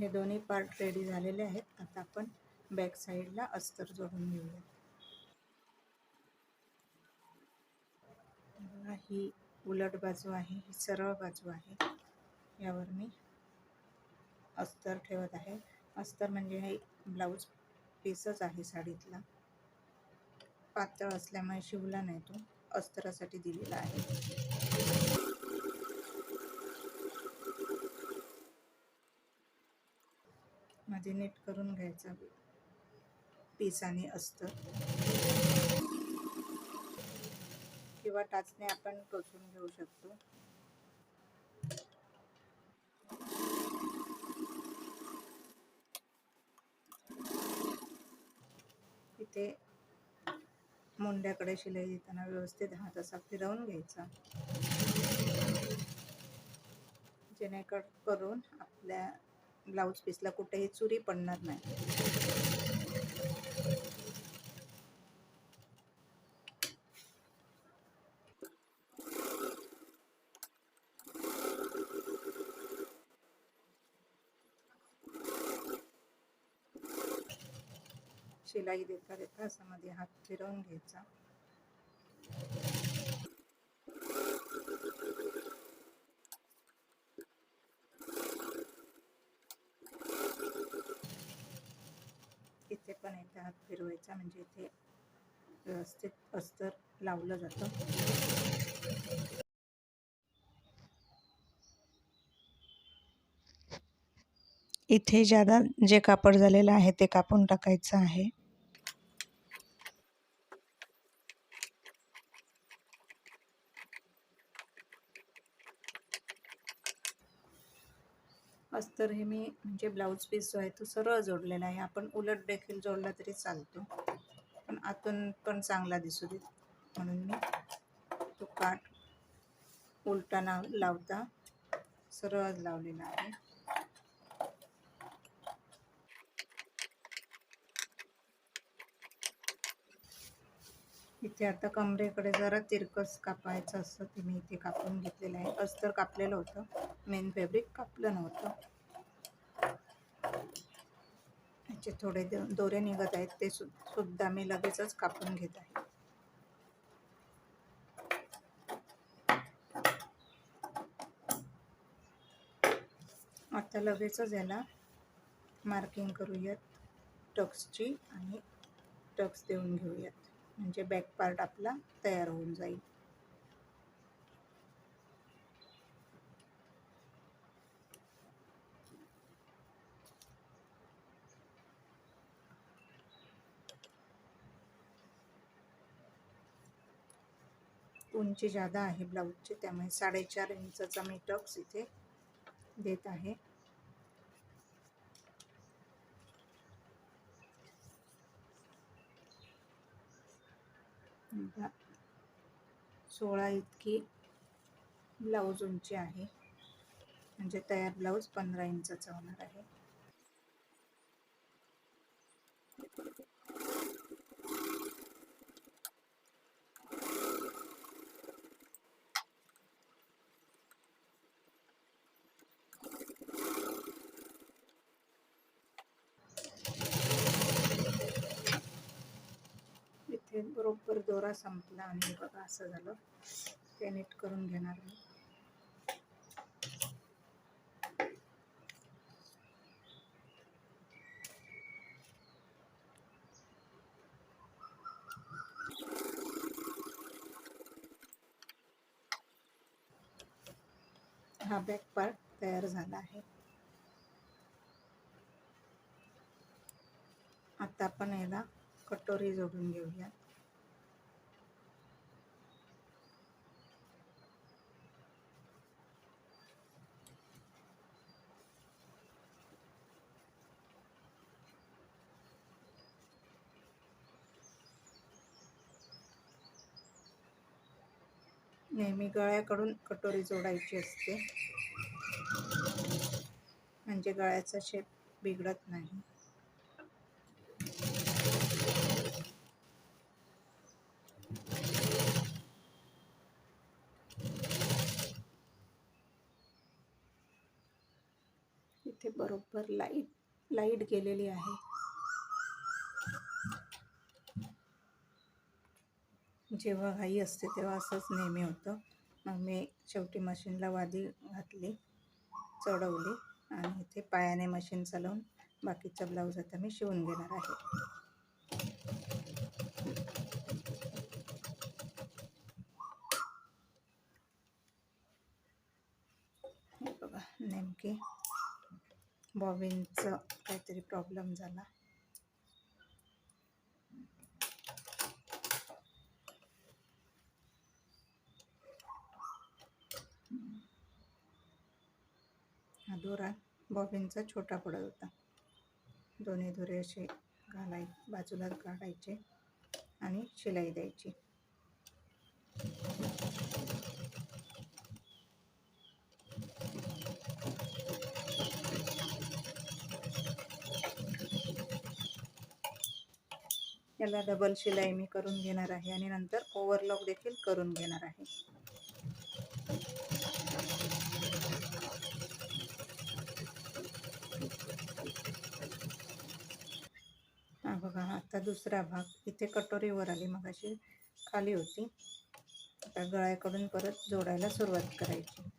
हे दोन्ही part ready झालेले आहेत. आता आपण बॅक साईडला अस्तर जोडून घेऊया ही उलट बाजू आहे ही सरळ बाजू आहे. यावर मी अस्तर ठेवत आहे. अस्तर म्हणजे हे ब्लाऊज पीसच आहे साडीतला. पातळ असल्यामुळे शिवला नाही तो. अस्तरासाठी दिलेला आहे. मध्ये करून घ्यायचा. पिसाने असतं. किंवा टाचणे आपण टोचून घेऊ शकतो. इथे मुंड्याकडे शिलाई देताना व्यवस्थित हात असा फिरवून घ्यायचा. जेणेकर करून आपल्या ब्लाऊज पीसला कुठेही चुरी पडणार नाही. शिलाई देता देता असं मध्ये हात फिरवून घ्यायचा इथे पण एकदा हात फिरवायचा म्हणजे इथे व्यवस्थित अस्तर लावलं जातं. इथे ज्यादा जे कापड झालेलं आहे ते कापून टाकायचं आहे. अस्तर हे मी म्हणजे ब्लाऊज पीस जो आहे तो सरळ जोडलेला आहे. आपण उलट देखील जोडला तरी चालतो. पण आतून पण चांगला दिसू देत. म्हणून मी तो काठ उलटा ना लावता सरळ लावलेला आहे. इथे आता कमरेकडे जरा तिरकस कापायचं असतं ते मी इथे कापून घेतलेलं आहे. अस्तर कापलेलं होतं. मेन फॅब्रिक कापलं नव्हतं. याचे थोडे दोरे निघत आहेत. ते सु सुद्धा मी लगेचच कापून घेत आहे. आता लगेचच याला मार्किंग करूयात. टक्सची आणि टक्स देऊन घेऊयात. म्हणजे बॅक पार्ट आपला तयार होऊन जाईल. उंची जादा आहे ब्लाऊजची त्यामुळे साडेचार इंचाचा मी टक्स इथे देत आहे. आता सोळा इतकी ब्लाऊज उंची आहे. म्हणजे तयार ब्लाऊज पंधरा इंचाचा होणार आहे इथे बरोबर दोरा संपला आणि बघा असं झालं. ते नीट करून घेणार मी. हा बॅक पार्ट तयार झाला आहे. आता आपण याला कटोरी जोडून घेऊया नेहमी गळ्याकडून कटोरी जोडायची असते. म्हणजे गळ्याचा शेप बिघडत नाही. इथे बरोबर लाइट लाइट गेलेली आहे. जेव्हा घाई असते तेव्हा असंच नेहमी होतं. मग मी शेवटी मशीनला वादी घातली चढवली आणि इथे पायाने मशीन चालवून बाकीचा ब्लाऊज आता मी शिवून घेणार आहे. बघा नेमकी बॉबिनचं काहीतरी प्रॉब्लेम झाला. हा दोरा बॉबिनचा छोटा पडत होता. दोन्ही दोरे असे घालाय बाजूला काढायचे आणि शिलाई द्यायची. याला डबल शिलाई मी करून घेणार आहे आणि नंतर ओव्हरलॉक देखील करून घेणार आहे हा बघा आता दुसरा भाग. इथे कटोरीवर आली मग अशी खाली होती. आता गळ्याकडून परत जोडायला सुरुवात करायची.